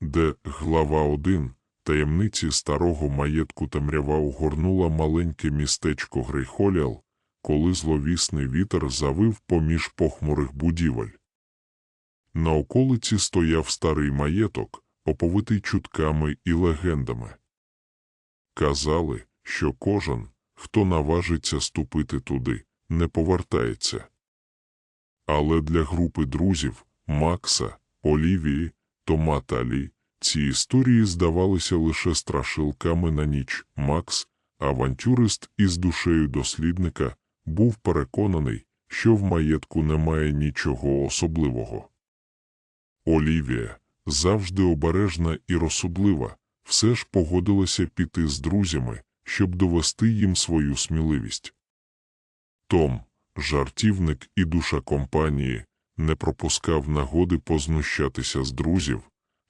де глава 1 таємниці старого маєтку темрява огорнула маленьке містечко Грейхоліал, коли зловісний вітер завив поміж похмурих будівель. На околиці стояв старий маєток, оповитий чутками і легендами. Казали, що кожен, хто наважиться ступити туди, не повертається. Але для групи друзів Макса, Олівії, Тома та Лі ці історії здавалися лише страшилками на ніч. Макс, авантюрист із душею дослідника, був переконаний, що в маєтку немає нічого особливого. Олівія, завжди обережна і розсудлива, все ж погодилася піти з друзями, щоб довести їм свою сміливість. Том, жартівник і душа компанії, не пропускав нагоди познущатися з друзів,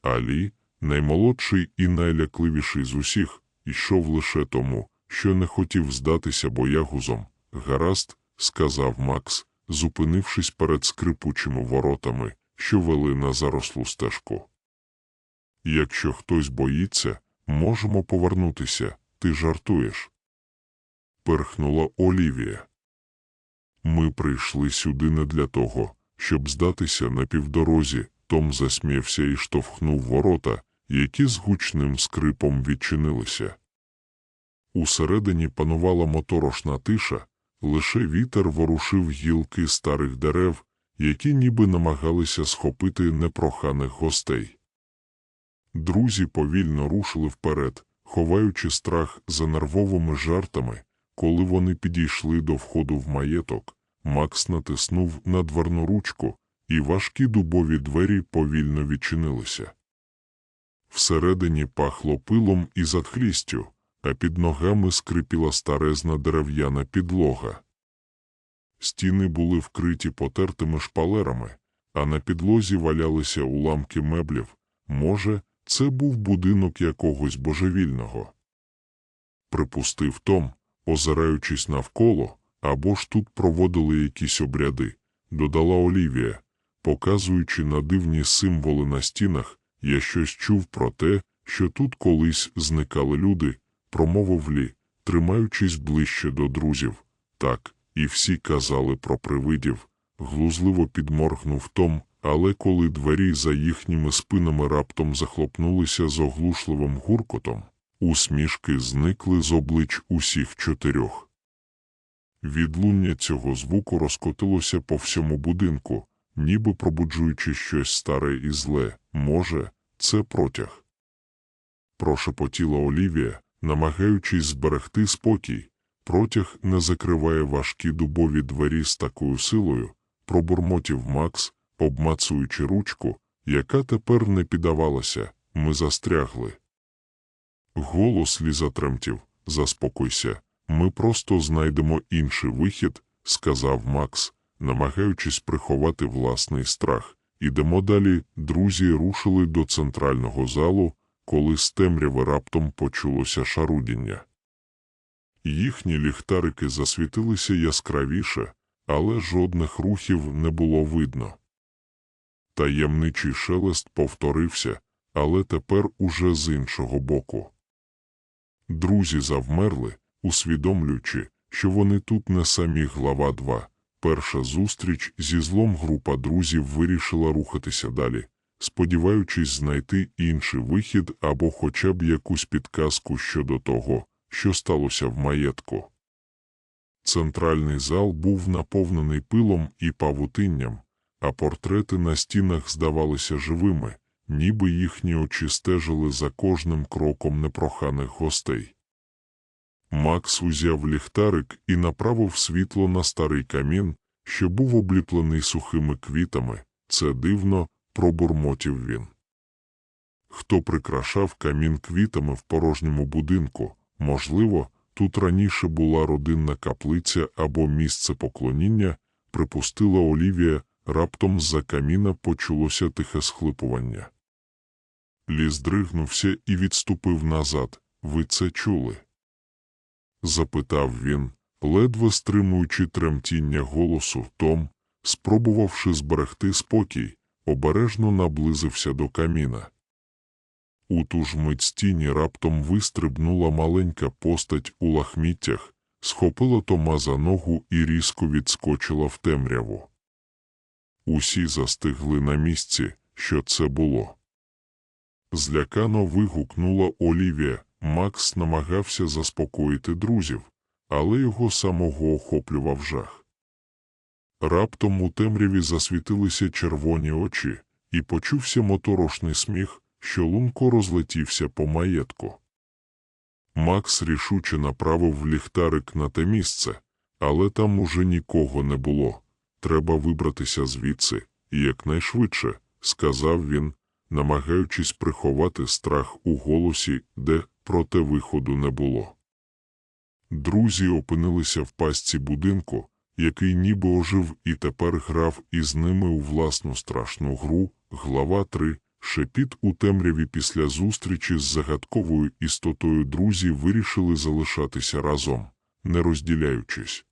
а Лі, наймолодший і найлякливіший з усіх, йшов лише тому, що не хотів здатися боягузом. Гаразд, сказав Макс, зупинившись перед скрипучими воротами, що вели на зарослу стежку. Якщо хтось боїться, можемо повернутися, ти жартуєш. Перхнула Олівія. Ми прийшли сюди не для того, щоб здатися на півдорозі. Том засміявся і штовхнув ворота, які з гучним скрипом відчинилися. Усередині панувала моторошна тиша, лише вітер ворушив гілки старих дерев, які ніби намагалися схопити непроханих гостей. Друзі повільно рушили вперед, ховаючи страх за нервовими жартами, коли вони підійшли до входу в маєток. Макс натиснув на дверну ручку, і важкі дубові двері повільно відчинилися. Всередині пахло пилом і затхлістю, а під ногами скрипіла старезна дерев'яна підлога. Стіни були вкриті потертими шпалерами, а на підлозі валялися уламки меблів. Може, це був будинок якогось божевільного. Припустив Том, озираючись навколо, або ж тут проводили якісь обряди, додала Олівія, показуючи на дивні символи на стінах, я щось чув про те, що тут колись зникали люди, промовив Лі, тримаючись ближче до друзів. Так, і всі казали про привидів. Глузливо підморгнув Том, але коли двері за їхніми спинами раптом захлопнулися з оглушливим гуркотом, усмішки зникли з облич усіх чотирьох. Відлуння цього звуку розкотилося по всьому будинку, ніби пробуджуючи щось старе і зле. Може, це протяг. Прошепотіла Олівія, намагаючись зберегти спокій. Протяг не закриває важкі дубові двері з такою силою, пробурмотів Макс, обмацуючи ручку, яка тепер не піддавалася, ми застрягли. Голос Лі затремтів, заспокойся, ми просто знайдемо інший вихід, сказав Макс, намагаючись приховати власний страх. Ідемо далі, друзі рушили до центрального залу, коли з темряви раптом почулося шарудіння. Їхні ліхтарики засвітилися яскравіше, але жодних рухів не було видно. Таємничий шелест повторився, але тепер уже з іншого боку. Друзі завмерли, усвідомлюючи, що вони тут не самі глава 2. Перша зустріч зі злом група друзів вирішила рухатися далі, сподіваючись знайти інший вихід або хоча б якусь підказку щодо того, що сталося в маєтку. Центральний зал був наповнений пилом і павутинням, а портрети на стінах здавалися живими, ніби їхні очі стежили за кожним кроком непроханих гостей. Макс узяв ліхтарик і направив світло на старий камін, що був обліплений сухими квітами. Це дивно, пробурмотів він. Хто прикрашав камін квітами в порожньому будинку, можливо, тут раніше була родинна каплиця або місце поклоніння, припустила Олівія, раптом з-за каміна почулося тихе схлипування. Лі здригнувся і відступив назад. Ви це чули? Запитав він, ледве стримуючи тремтіння голосу, Том, спробувавши зберегти спокій, обережно наблизився до каміна. У ту ж мить з тіні раптом вистрибнула маленька постать у лахміттях, схопила Тома за ногу і різко відскочила в темряву. Усі застигли на місці, що це було. Злякано вигукнула Олівія. Макс намагався заспокоїти друзів, але його самого охоплював жах. Раптом у темряві засвітилися червоні очі, і почувся моторошний сміх, що лунко розлетівся по маєтку. Макс рішуче направив ліхтарик на те місце, але там уже нікого не було. Треба вибратися звідси, якнайшвидше, сказав він, намагаючись приховати страх у голосі, де, проте виходу не було. Друзі опинилися в пастці будинку, який ніби ожив і тепер грав із ними у власну страшну гру, глава 3, шепіт у темряві після зустрічі з загадковою істотою друзі вирішили залишатися разом, не розділяючись.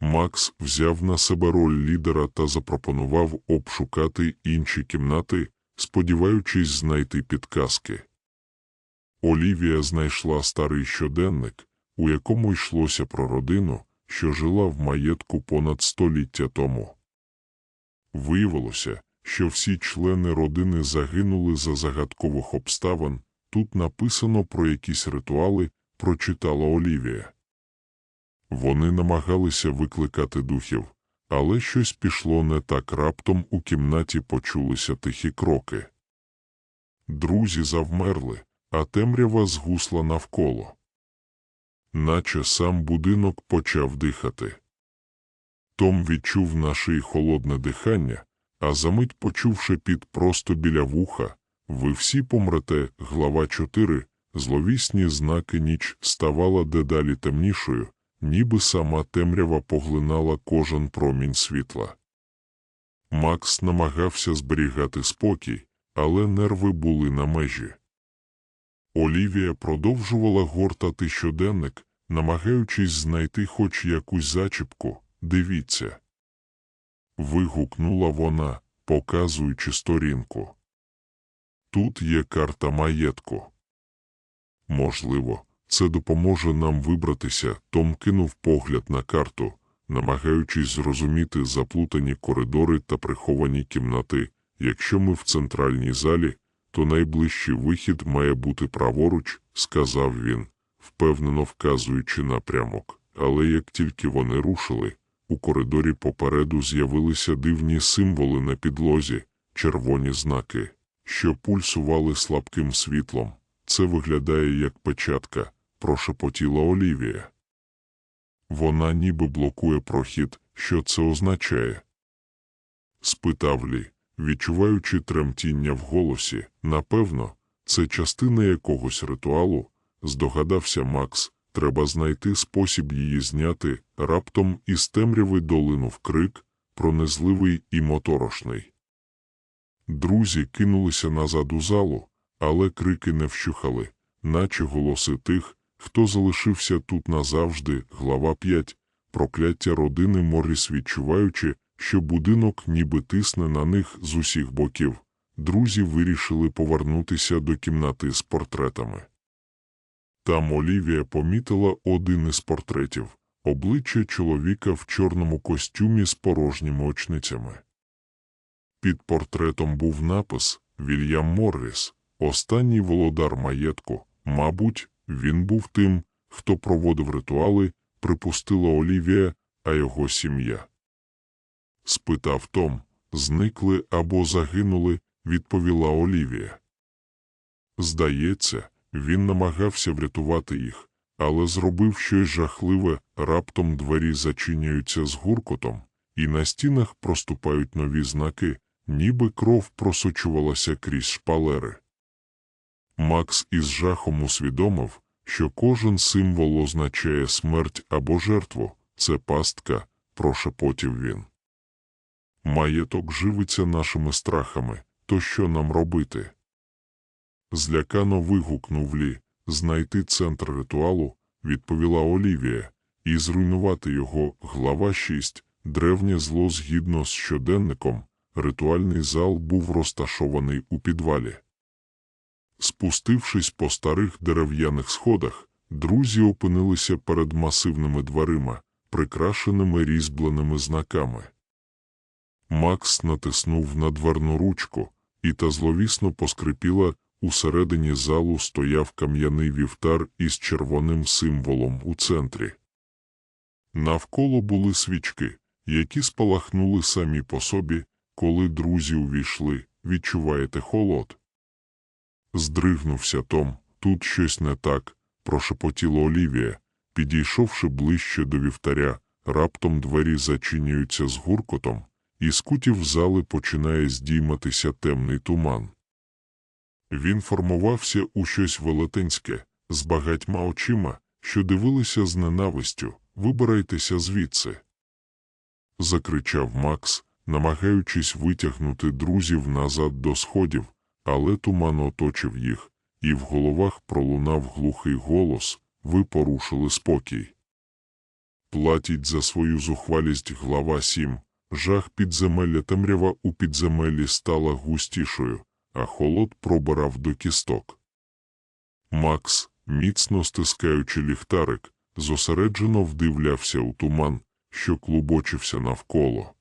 Макс взяв на себе роль лідера та запропонував обшукати інші кімнати, сподіваючись знайти підказки. Олівія знайшла старий щоденник, у якому йшлося про родину, що жила в маєтку понад століття тому. Виявилося, що всі члени родини загинули за загадкових обставин, тут написано про якісь ритуали, прочитала Олівія. Вони намагалися викликати духів, але щось пішло не так раптом у кімнаті почулися тихі кроки. Друзі завмерли, а темрява згусла навколо. Наче сам будинок почав дихати. Том відчув на шиї холодне дихання, а замить почувши під просто біля вуха, ви всі помрете, глава 4, зловісні знаки ніч ставала дедалі темнішою, ніби сама темрява поглинала кожен промінь світла. Макс намагався зберігати спокій, але нерви були на межі. Олівія продовжувала гортати щоденник, намагаючись знайти хоч якусь зачіпку. Дивіться. Вигукнула вона, показуючи сторінку. Тут є карта маєтку. Можливо, це допоможе нам вибратися. Том кинув погляд на карту, намагаючись зрозуміти заплутані коридори та приховані кімнати. Якщо ми в центральній залі, то найближчий вихід має бути праворуч, сказав він, впевнено вказуючи напрямок. Але як тільки вони рушили, у коридорі попереду з'явилися дивні символи на підлозі, червоні знаки, що пульсували слабким світлом. Це виглядає як печатка, прошепотіла Олівія. Вона ніби блокує прохід, що це означає? спитав Лі, відчуваючи тремтіння в голосі. Напевно, це частина якогось ритуалу, здогадався Макс. Треба знайти спосіб її зняти. Раптом із темряви долинув крик, пронизливий і моторошний. Друзі кинулися назад у залу, але крики не вщухали, наче голоси тих, хто залишився тут назавжди, глава 5, прокляття родини Морріс відчуваючи, що будинок ніби тисне на них з усіх боків. Друзі вирішили повернутися до кімнати з портретами. Там Олівія помітила один із портретів обличчя чоловіка в чорному костюмі з порожніми очницями. Під портретом був напис Вільям Морріс, останній володар маєтку. Мабуть, він був тим, хто проводив ритуали, припустила Олівія, а його сім'я. Спитав Том, зникли або загинули, відповіла Олівія. Здається, він намагався врятувати їх, але зробив щось жахливе, раптом двері зачиняються з гуркотом, і на стінах проступають нові знаки, ніби кров просочувалася крізь шпалери. Макс із жахом усвідомив, що кожен символ означає смерть або жертву, це пастка, прошепотів він. Маєток живиться нашими страхами, то що нам робити? Злякано вигукнув Лі. Знайти центр ритуалу, відповіла Олівія, і зруйнувати його глава 6. Древнє зло згідно з щоденником, ритуальний зал був розташований у підвалі. Спустившись по старих дерев'яних сходах, друзі опинилися перед масивними дверима, прикрашеними різьбленими знаками. Макс натиснув на дверну ручку, і та зловісно поскрипіла. Усередині залу стояв кам'яний вівтар із червоним символом у центрі. Навколо були свічки, які спалахнули самі по собі, коли друзі увійшли, відчуваєте холод. Здригнувся Том, тут щось не так, прошепотіла Олівія, підійшовши ближче до вівтаря, раптом двері зачинюються з гуркотом, і з кутів зали починає здійматися темний туман. Він формувався у щось велетенське, з багатьма очима, що дивилися з ненавистю. Вибирайтеся звідси. Закричав Макс, намагаючись витягнути друзів назад до сходів, але туман оточив їх, і в головах пролунав глухий голос Ви порушили спокій. Платіть за свою зухвалість глава 7. Жах підземелля темрява у підземеллі стала густішою, а холод пробирав до кісток. Макс, міцно стискаючи ліхтарик, зосереджено вдивлявся у туман, що клубочився навколо.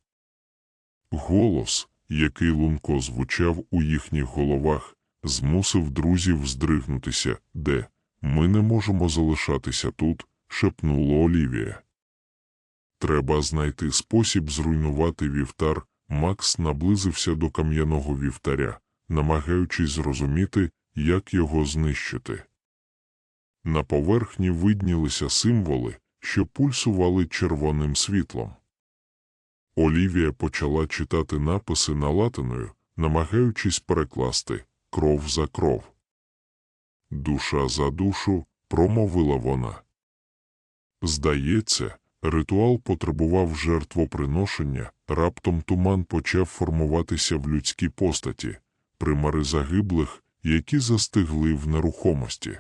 Голос, який лунко звучав у їхніх головах, змусив друзів здригнутися, де ми не можемо залишатися тут, шепнула Олівія. Треба знайти спосіб зруйнувати вівтар. Макс наблизився до кам'яного вівтаря, намагаючись зрозуміти, як його знищити. На поверхні виднілися символи, що пульсували червоним світлом. Олівія почала читати написи на латиною, намагаючись перекласти кров за кров. Душа за душу, промовила вона. Здається, ритуал потребував жертвоприношення, раптом туман почав формуватися в людській постаті, примари загиблих, які застигли в нерухомості.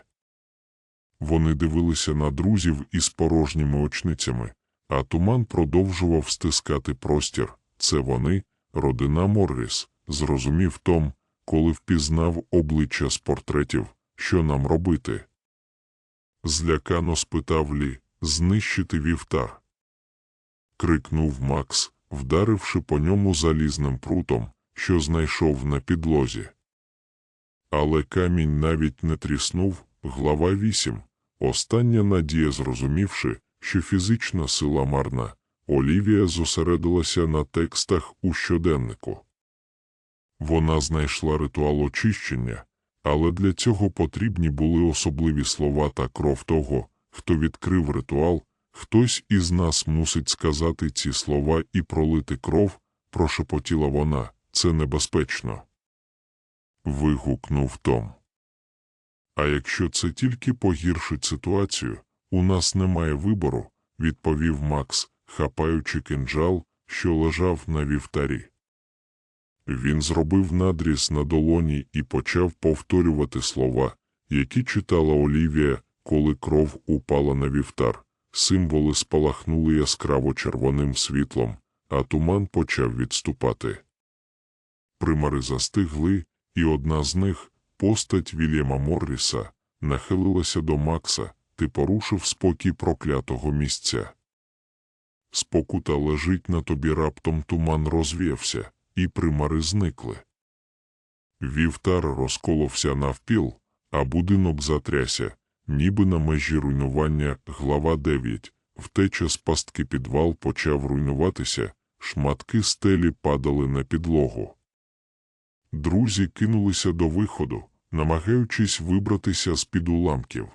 Вони дивилися на друзів із порожніми очницями, а туман продовжував стискати простір. Це вони, родина Морріс, зрозумів Том, коли впізнав обличчя з портретів, що нам робити. Злякано спитав Лі знищити вівтар. Крикнув Макс, вдаривши по ньому залізним прутом, що знайшов на підлозі. Але камінь навіть не тріснув, глава 8. Остання надія, зрозумівши, що фізична сила марна, Олівія зосередилася на текстах у щоденнику. Вона знайшла ритуал очищення, але для цього потрібні були особливі слова та кров того, хто відкрив ритуал, хтось із нас мусить сказати ці слова і пролити кров, прошепотіла вона, це небезпечно. Вигукнув Том. А якщо це тільки погіршить ситуацію, у нас немає вибору, відповів Макс, хапаючи кинджал, що лежав на вівтарі. Він зробив надріз на долоні і почав повторювати слова, які читала Олівія, коли кров упала на вівтар. Символи спалахнули яскраво червоним світлом, а туман почав відступати. Примари застигли, і одна з них, постать Вільяма Морріса, нахилилася до Макса, ти порушив спокій проклятого місця. Спокута лежить на тобі раптом туман розвіявся, і примари зникли. Вівтар розколовся навпіл, а будинок затряся, ніби на межі руйнування, глава 9. Втеча з пастки підвал почав руйнуватися, шматки стелі падали на підлогу. Друзі кинулися до виходу, намагаючись вибратися з під уламків.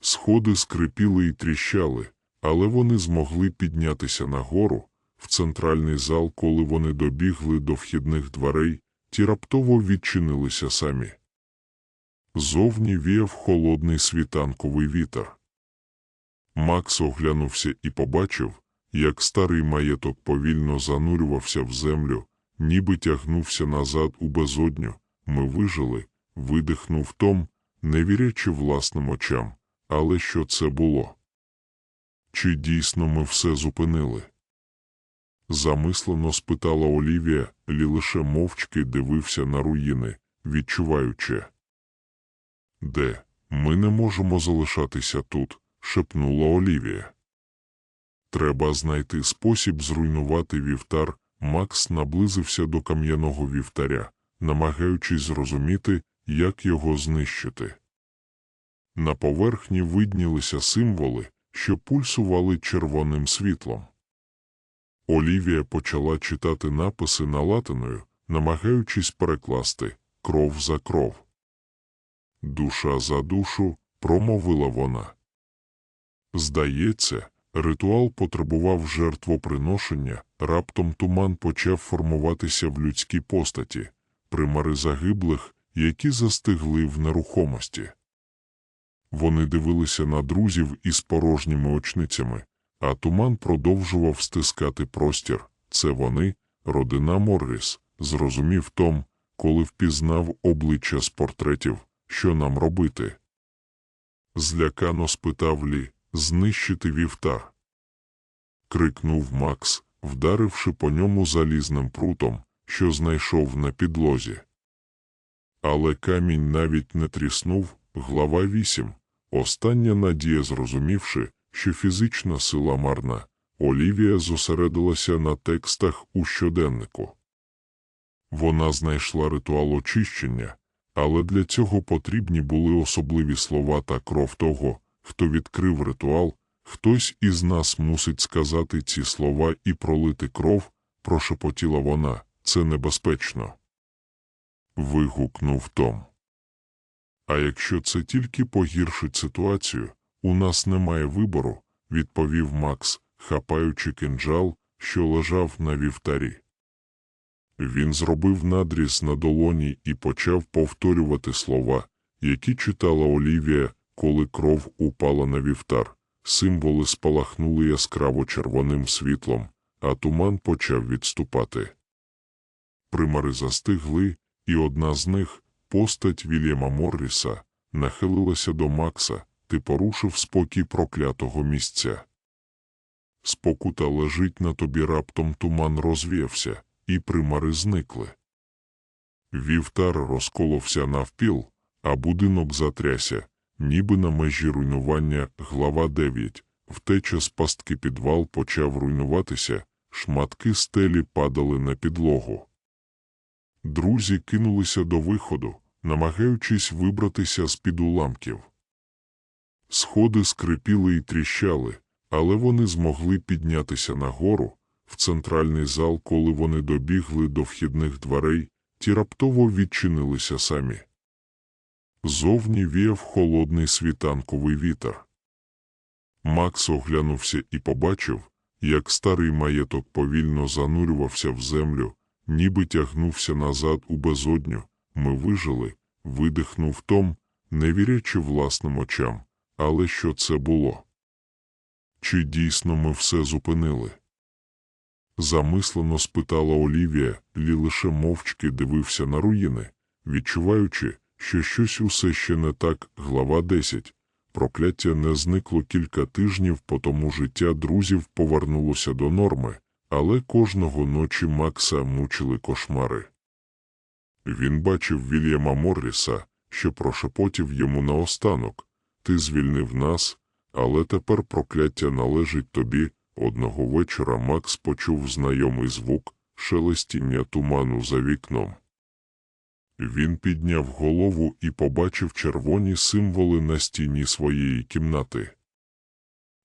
Сходи скрипіли і тріщали, але вони змогли піднятися нагору, в центральний зал, коли вони добігли до вхідних дверей, ті раптово відчинилися самі. Зовні віяв холодний світанковий вітер. Макс оглянувся і побачив, як старий маєток повільно занурювався в землю, ніби тягнувся назад у безодню. Ми вижили, видихнув Том, не вірячи власним очам. Але що це було? Чи дійсно ми все зупинили? Замислено спитала Олівія, лі лише мовчки дивився на руїни, відчуваючи, Де? Ми не можемо залишатися тут, шепнула Олівія. Треба знайти спосіб зруйнувати вівтар. Макс наблизився до кам'яного вівтаря, намагаючись зрозуміти, як його знищити. На поверхні виднілися символи, що пульсували червоним світлом. Олівія почала читати написи на латиною, намагаючись перекласти кров за кров. Душа за душу, промовила вона. Здається, ритуал потребував жертвоприношення, раптом туман почав формуватися в людській постаті, примари загиблих, які застигли в нерухомості. Вони дивилися на друзів із порожніми очницями, а туман продовжував стискати простір. Це вони, родина Морріс, зрозумів Том, коли впізнав обличчя з портретів, що нам робити. Злякано спитав Лі, знищити вівтар. Крикнув Макс, вдаривши по ньому залізним прутом, що знайшов на підлозі. Але камінь навіть не тріснув, глава 8. Остання надія, зрозумівши, що фізична сила марна, Олівія зосередилася на текстах у щоденнику. Вона знайшла ритуал очищення, але для цього потрібні були особливі слова та кров того, хто відкрив ритуал, хтось із нас мусить сказати ці слова і пролити кров, прошепотіла вона, це небезпечно. Вигукнув Том. А якщо це тільки погіршить ситуацію, у нас немає вибору, відповів Макс, хапаючи кинджал, що лежав на вівтарі. Він зробив надріз на долоні і почав повторювати слова, які читала Олівія, коли кров упала на вівтар. Символи спалахнули яскраво червоним світлом, а туман почав відступати. Примари застигли, і одна з них, постать Вільяма Морріса, нахилилася до Макса, ти порушив спокій проклятого місця. Спокута лежить на тобі раптом туман розвіявся, і примари зникли. Вівтар розколовся навпіл, а будинок затряся, ніби на межі руйнування, глава 9. Втеча з пастки підвал почав руйнуватися, шматки стелі падали на підлогу. Друзі кинулися до виходу, намагаючись вибратися з під уламків. Сходи скрипіли і тріщали, але вони змогли піднятися нагору, в центральний зал, коли вони добігли до вхідних дверей, ті раптово відчинилися самі. Зовні віяв холодний світанковий вітер. Макс оглянувся і побачив, як старий маєток повільно занурювався в землю, ніби тягнувся назад у безодню. Ми вижили, видихнув Том, не вірячи власним очам. Але що це було? Чи дійсно ми все зупинили? Замислено спитала Олівія, Лі лише мовчки дивився на руїни, відчуваючи, що щось усе ще не так, глава 10. Прокляття не зникло кілька тижнів, по тому життя друзів повернулося до норми, але кожного ночі Макса мучили кошмари. Він бачив Вільяма Морріса, що прошепотів йому наостанок Ти звільнив нас, але тепер прокляття належить тобі. Одного вечора Макс почув знайомий звук шелестіння туману за вікном. Він підняв голову і побачив червоні символи на стіні своєї кімнати.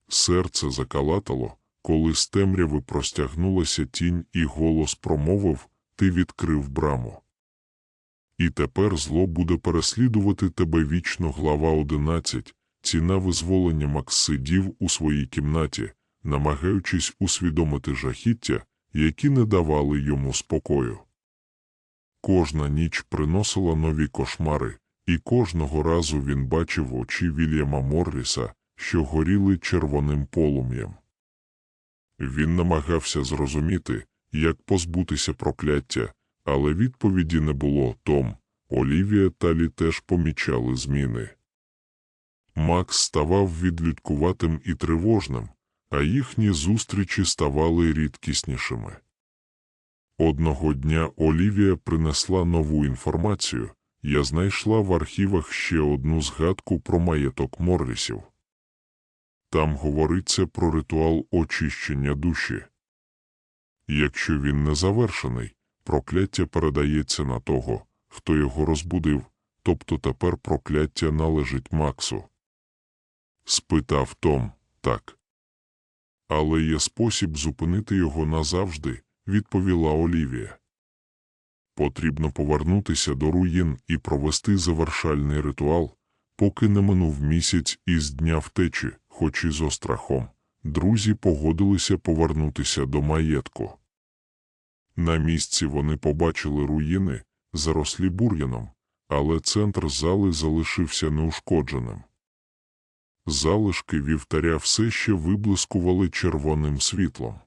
Серце закалатало, коли з темряви простягнулася тінь, і голос промовив Ти відкрив браму. І тепер зло буде переслідувати тебе вічно глава 11. Ціна визволення Макс сидів у своїй кімнаті, намагаючись усвідомити жахіття, які не давали йому спокою. Кожна ніч приносила нові кошмари, і кожного разу він бачив очі Вільяма Морріса, що горіли червоним полум'ям. Він намагався зрозуміти, як позбутися прокляття, але відповіді не було Том, Олівія та Лі теж помічали зміни. Макс ставав відлюдкуватим і тривожним, а їхні зустрічі ставали рідкіснішими. Одного дня Олівія принесла нову інформацію, я знайшла в архівах ще одну згадку про маєток Моррісів. Там говориться про ритуал очищення душі. Якщо він не завершений, прокляття передається на того, хто його розбудив, тобто тепер прокляття належить Максу. Спитав Том, так. Але є спосіб зупинити його назавжди, відповіла Олівія. Потрібно повернутися до руїн і провести завершальний ритуал, поки не минув місяць із дня втечі, хоч і з острахом. Друзі погодилися повернутися до маєтку. На місці вони побачили руїни, зарослі бур'яном, але центр зали залишився неушкодженим. Залишки вівтаря все ще виблискували червоним світлом.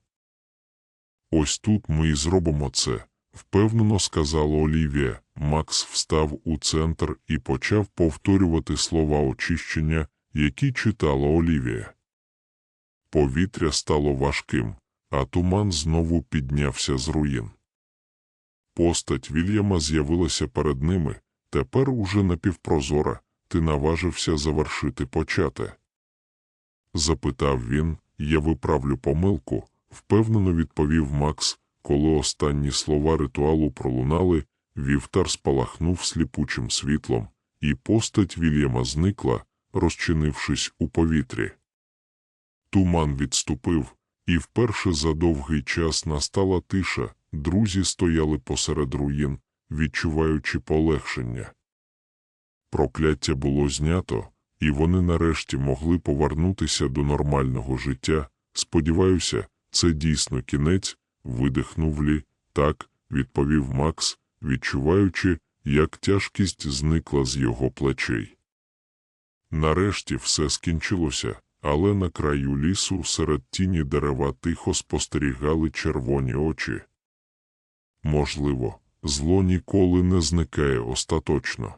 Ось тут ми і зробимо це, впевнено сказала Олівія. Макс встав у центр і почав повторювати слова очищення, які читала Олівія. Повітря стало важким, а туман знову піднявся з руїн. Постать Вільяма з'явилася перед ними, тепер уже напівпрозора, ти наважився завершити почате. Запитав він, я виправлю помилку, впевнено відповів Макс, коли останні слова ритуалу пролунали, вівтар спалахнув сліпучим світлом, і постать Вільяма зникла, розчинившись у повітрі. Туман відступив, і вперше за довгий час настала тиша, друзі стояли посеред руїн, відчуваючи полегшення. Прокляття було знято, і вони нарешті могли повернутися до нормального життя. Сподіваюся, це дійсно кінець, видихнув Лі. Так, відповів Макс, відчуваючи, як тяжкість зникла з його плечей. Нарешті все скінчилося, але на краю лісу серед тіні дерева тихо спостерігали червоні очі. Можливо, зло ніколи не зникає остаточно.